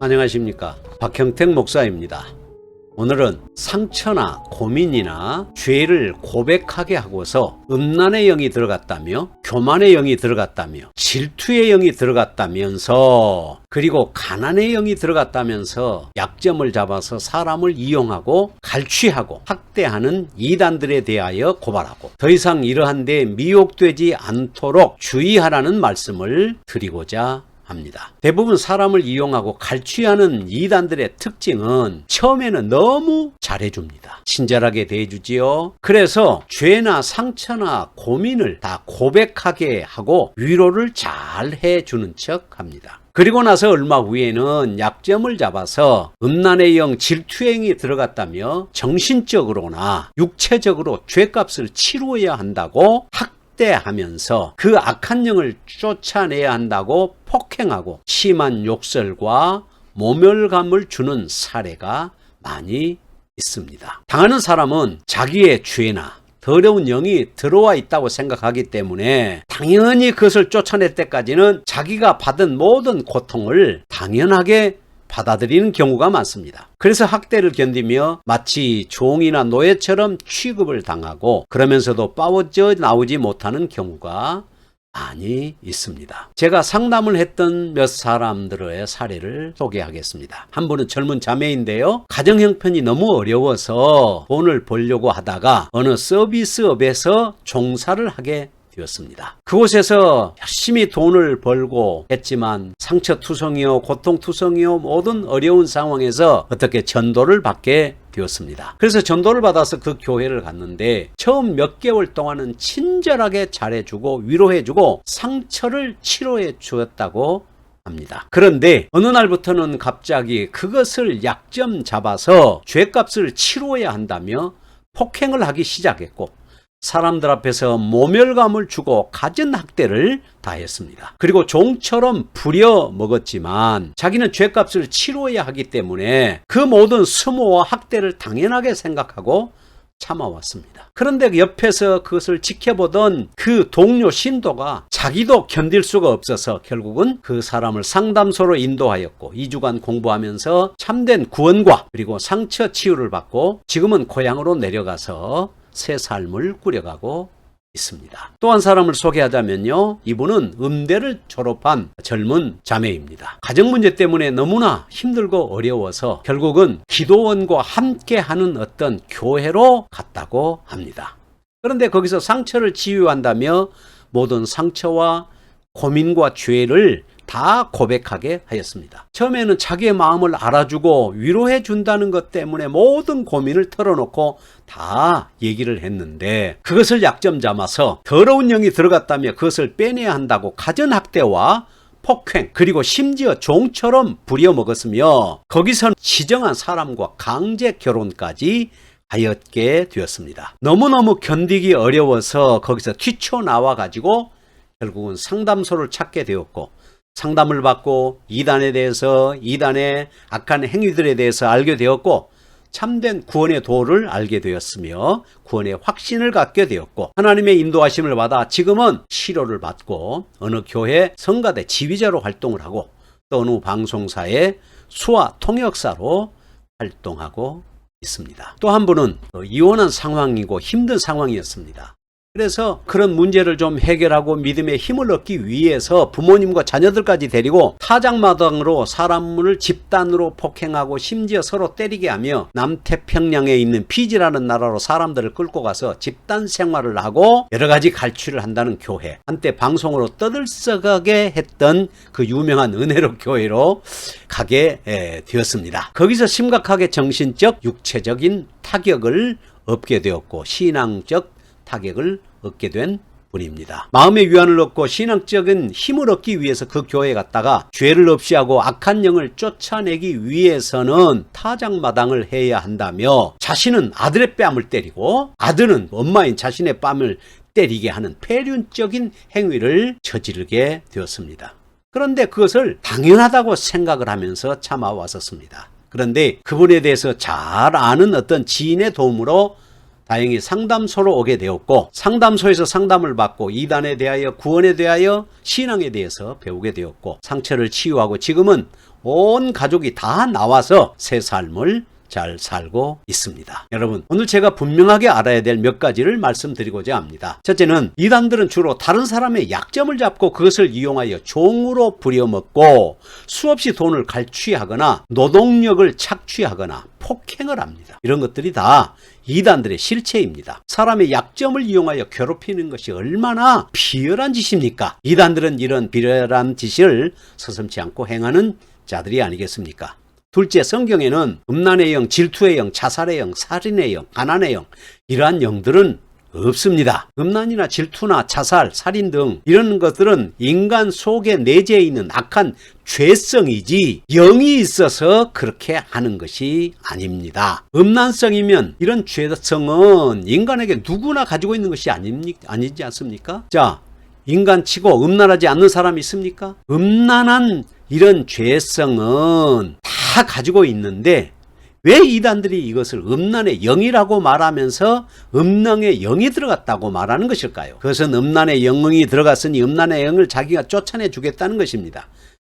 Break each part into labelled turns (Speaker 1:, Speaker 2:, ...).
Speaker 1: 안녕하십니까. 박형택 목사입니다. 오늘은 상처나 고민이나 죄를 고백하게 하고서 음란의 영이 들어갔다며 교만의 영이 들어갔다며 질투의 영이 들어갔다면서 그리고 가난의 영이 들어갔다면서 약점을 잡아서 사람을 이용하고 갈취하고 학대하는 이단들에 대하여 고발하고 더 이상 이러한 데 미혹되지 않도록 주의하라는 말씀을 드리고자 합니다. 대부분 사람을 이용하고 갈취하는 이단들의 특징은 처음에는 너무 잘해줍니다. 친절하게 대해주지요. 그래서 죄나 상처나 고민을 다 고백하게 하고 위로를 잘 해주는 척 합니다. 그리고 나서 얼마 후에는 약점을 잡아서 음란의 영 질투행이 들어갔다며 정신적으로나 육체적으로 죄값을 치루어야 한다고 학 학대하면서 그 악한 영을 쫓아내야 한다고 폭행하고 심한 욕설과 모멸감을 주는 사례가 많이 있습니다. 당하는 사람은 자기의 죄나 더러운 영이 들어와 있다고 생각하기 때문에 당연히 그것을 쫓아낼 때까지는 자기가 받은 모든 고통을 당연하게 받아들이는 경우가 많습니다. 그래서 학대를 견디며 마치 종이나 노예처럼 취급을 당하고 그러면서도 빠져 나오지 못하는 경우가 많이 있습니다. 제가 상담을 했던 몇 사람들의 사례를 소개하겠습니다. 한 분은 젊은 자매인데요. 가정 형편이 너무 어려워서 돈을 벌려고 하다가 어느 서비스업에서 종사를 하게 되었습니다. 그곳에서 열심히 돈을 벌고 했지만 상처투성이요, 고통투성이요, 모든 어려운 상황에서 어떻게 전도를 받게 되었습니다. 그래서 전도를 받아서 그 교회를 갔는데 처음 몇 개월 동안은 친절하게 잘해주고 위로해주고 상처를 치료해 주었다고 합니다. 그런데 어느 날부터는 갑자기 그것을 약점 잡아서 죄값을 치루어야 한다며 폭행을 하기 시작했고 사람들 앞에서 모멸감을 주고 갖은 학대를 다했습니다. 그리고 종처럼 부려 먹었지만 자기는 죄값을 치루어야 하기 때문에 그 모든 수모와 학대를 당연하게 생각하고 참아왔습니다. 그런데 옆에서 그것을 지켜보던 그 동료 신도가 자기도 견딜 수가 없어서 결국은 그 사람을 상담소로 인도하였고 2주간 공부하면서 참된 구원과 그리고 상처 치유를 받고 지금은 고향으로 내려가서 새 삶을 꾸려가고 있습니다. 또 한 사람을 소개하자면요. 이분은 음대를 졸업한 젊은 자매입니다. 가정 문제 때문에 너무나 힘들고 어려워서 결국은 기도원과 함께 하는 어떤 교회로 갔다고 합니다. 그런데 거기서 상처를 치유한다며 모든 상처와 고민과 죄를 다 고백하게 하였습니다. 처음에는 자기의 마음을 알아주고 위로해 준다는 것 때문에 모든 고민을 털어놓고 다 얘기를 했는데 그것을 약점 삼아서 더러운 영이 들어갔다며 그것을 빼내야 한다고 가전학대와 폭행 그리고 심지어 종처럼 부려먹었으며 거기서 지정한 사람과 강제 결혼까지 하였게 되었습니다. 너무너무 견디기 어려워서 거기서 튀쳐나와 가지고 결국은 상담소를 찾게 되었고 상담을 받고 이단에 대해서 이단의 악한 행위들에 대해서 알게 되었고 참된 구원의 도를 알게 되었으며 구원의 확신을 갖게 되었고 하나님의 인도하심을 받아 지금은 치료를 받고 어느 교회 성가대 지휘자로 활동을 하고 또 어느 방송사의 수화 통역사로 활동하고 있습니다. 또 한 분은 이혼한 상황이고 힘든 상황이었습니다. 그래서 그런 문제를 좀 해결하고 믿음의 힘을 얻기 위해서 부모님과 자녀들까지 데리고 타작마당으로 사람을 집단으로 폭행하고 심지어 서로 때리게 하며 남태평양에 있는 피지라는 나라로 사람들을 끌고 가서 집단 생활을 하고 여러 가지 갈취를 한다는 교회. 한때 방송으로 떠들썩하게 했던 그 유명한 은혜로 교회로 가게 에, 되었습니다. 거기서 심각하게 정신적, 육체적인 타격을 얻게 되었고 신앙적 타격을 얻게 된 분입니다. 마음의 위안을 얻고 신앙적인 힘을 얻기 위해서 그 교회에 갔다가 죄를 없이 하고 악한 영을 쫓아내기 위해서는 타작마당을 해야 한다며 자신은 아들의 뺨을 때리고 아들은 엄마인 자신의 뺨을 때리게 하는 폐륜적인 행위를 저지르게 되었습니다. 그런데 그것을 당연하다고 생각을 하면서 참아왔었습니다. 그런데 그분에 대해서 잘 아는 어떤 지인의 도움으로 다행히 상담소로 오게 되었고 상담소에서 상담을 받고 이단에 대하여 구원에 대하여 신앙에 대해서 배우게 되었고 상처를 치유하고 지금은 온 가족이 다 나와서 새 삶을 잘 살고 있습니다. 여러분, 오늘 제가 분명하게 알아야 될 몇 가지를 말씀드리고자 합니다. 첫째는 이단들은 주로 다른 사람의 약점을 잡고 그것을 이용하여 종으로 부려먹고 수없이 돈을 갈취하거나 노동력을 착취하거나 폭행을 합니다. 이런 것들이 다 이단들의 실체입니다. 사람의 약점을 이용하여 괴롭히는 것이 얼마나 비열한 짓입니까? 이단들은 이런 비열한 짓을 서슴지 않고 행하는 자들이 아니겠습니까? 둘째, 성경에는 음란의 영, 질투의 영, 자살의 영, 살인의 영, 가난의 영, 이러한 영들은 없습니다. 음란이나 질투나 자살, 살인 등 이런 것들은 인간 속에 내재해 있는 악한 죄성이지 영이 있어서 그렇게 하는 것이 아닙니다. 음란성이면 이런 죄성은 인간에게 누구나 가지고 있는 것이 아닙니, 아니지 않습니까? 자, 인간 치고 음란하지 않는 사람이 있습니까? 음란한 이런 죄성은 다 가지고 있는데 왜 이단들이 이것을 음란의 영이라고 말하면서 음란의 영이 들어갔다고 말하는 것일까요? 그것은 음란의 영이 들어갔으니 음란의 영을 자기가 쫓아내 주겠다는 것입니다.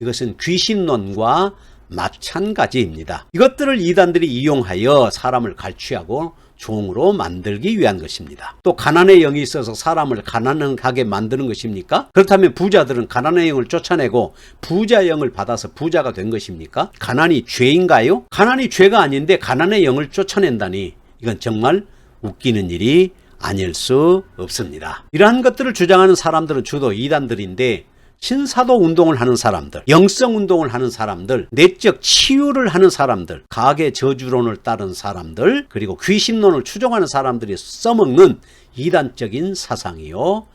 Speaker 1: 이것은 귀신론과 마찬가지입니다. 이것들을 이단들이 이용하여 사람을 갈취하고 종으로 만들기 위한 것입니다. 또 가난의 영이 있어서 사람을 가난하게 만드는 것입니까? 그렇다면 부자들은 가난의 영을 쫓아내고 부자 영을 받아서 부자가 된 것입니까? 가난이 죄인가요? 가난이 죄가 아닌데 가난의 영을 쫓아낸다니 이건 정말 웃기는 일이 아닐 수 없습니다. 이러한 것들을 주장하는 사람들은 주로 이단들인데 신사도 운동을 하는 사람들, 영성 운동을 하는 사람들, 내적 치유를 하는 사람들, 가계 저주론을 따른 사람들, 그리고 귀신론을 추종하는 사람들이 써먹는 이단적인 사상이요,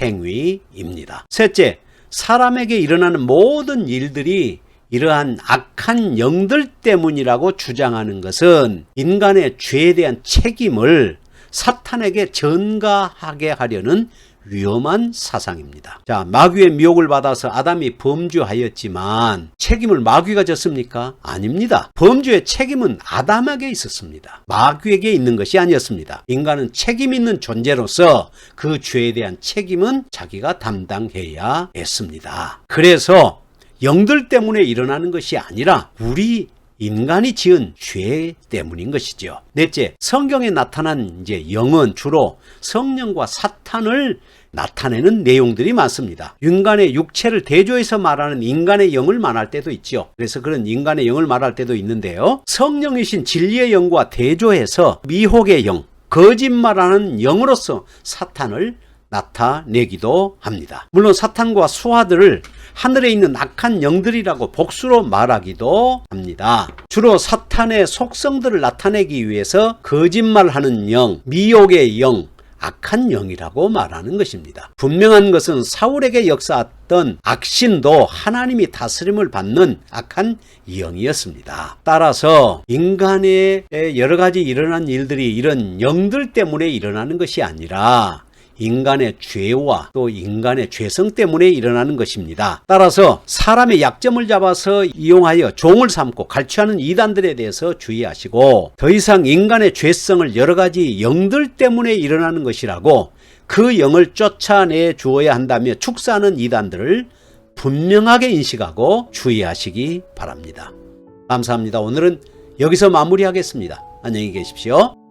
Speaker 1: 행위입니다. 셋째, 사람에게 일어나는 모든 일들이 이러한 악한 영들 때문이라고 주장하는 것은 인간의 죄에 대한 책임을 사탄에게 전가하게 하려는 위험한 사상입니다. 자, 마귀의 미혹을 받아서 아담이 범죄하였지만 책임을 마귀가 졌습니까? 아닙니다. 범죄의 책임은 아담에게 있었습니다. 마귀에게 있는 것이 아니었습니다. 인간은 책임 있는 존재로서 그 죄에 대한 책임은 자기가 담당해야 했습니다. 그래서 영들 때문에 일어나는 것이 아니라 우리 인간이 지은 죄 때문인 것이죠. 넷째, 성경에 나타난 이제 영은 주로 성령과 사탄을 나타내는 내용들이 많습니다. 인간의 육체를 대조해서 말하는 인간의 영을 말할 때도 있죠. 그래서 그런 인간의 영을 말할 때도 있는데요. 성령이신 진리의 영과 대조해서 미혹의 영, 거짓말하는 영으로서 사탄을 나타내기도 합니다. 물론 사탄과 수하들을 하늘에 있는 악한 영들이라고 복수로 말하기도 합니다. 주로 사탄의 속성들을 나타내기 위해서 거짓말하는 영, 미혹의 영, 악한 영이라고 말하는 것입니다. 분명한 것은 사울에게 역사했던 악신도 하나님이 다스림을 받는 악한 영이었습니다. 따라서 인간의 여러 가지 일어난 일들이 이런 영들 때문에 일어나는 것이 아니라 인간의 죄와 또 인간의 죄성 때문에 일어나는 것입니다. 따라서 사람의 약점을 잡아서 이용하여 종을 삼고 갈취하는 이단들에 대해서 주의하시고 더 이상 인간의 죄성을 여러 가지 영들 때문에 일어나는 것이라고 그 영을 쫓아내 주어야 한다며 축사하는 이단들을 분명하게 인식하고 주의하시기 바랍니다. 감사합니다. 오늘은 여기서 마무리하겠습니다. 안녕히 계십시오.